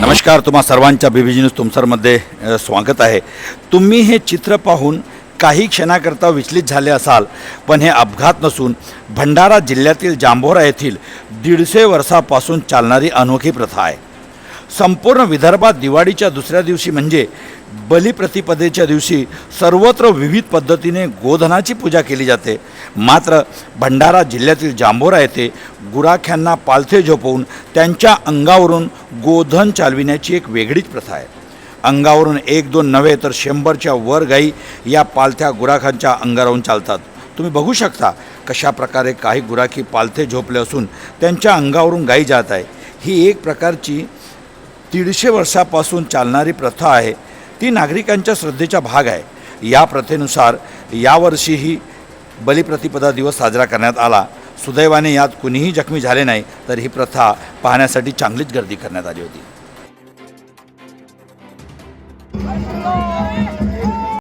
नमस्कार तुम्हा सर्वांच्या बी न्यूज तुमसरमध्ये स्वागत आहे. तुम्ही हे चित्र पाहून काही क्षणाकरता विचलित झाले असाल पण हे अपघात नसून भंडारा जिल्ह्यातील जांभोरा येथील दीडशे वर्षापासून चालणारी अनोखी प्रथा आहे. संपूर्ण विदर्भात दिवाळीच्या दुसऱ्या दिवशी म्हणजे बलिप्रतिपदेच्या दिवशी सर्वत्र विविध पद्धतीने गोधनाची पूजा केली जाते. मात्र भंडारा जिल्ह्यातील जांभोरा येथे गुराख्यांना पालथे झोपवून त्यांच्या अंगावरून गोधन चालविण्याची एक वेगळीच प्रथा आहे. अंगावरून एक दोन नव्हे तर शंभरच्या वर गाई या पालथ्या गुराखांच्या अंगावरून चालतात. तुम्ही बघू शकता कशा प्रकारे काही गुराखी पालथे झोपले असून त्यांच्या अंगावरून गाई जात आहे. ही एक प्रकारची दीडशे वर्षापासून चालणारी प्रथा आहे. ती नागरिकांच्या श्रद्धेचा भाग आहे. या प्रथेनुसार यावर्षीही बलिप्रतिपदा दिवस साजरा करण्यात आला. सुदैवाने यात कुणीही जखमी झाले नाही तर ही प्रथा पाहण्यासाठी चांगलीच गर्दी करण्यात आली होती.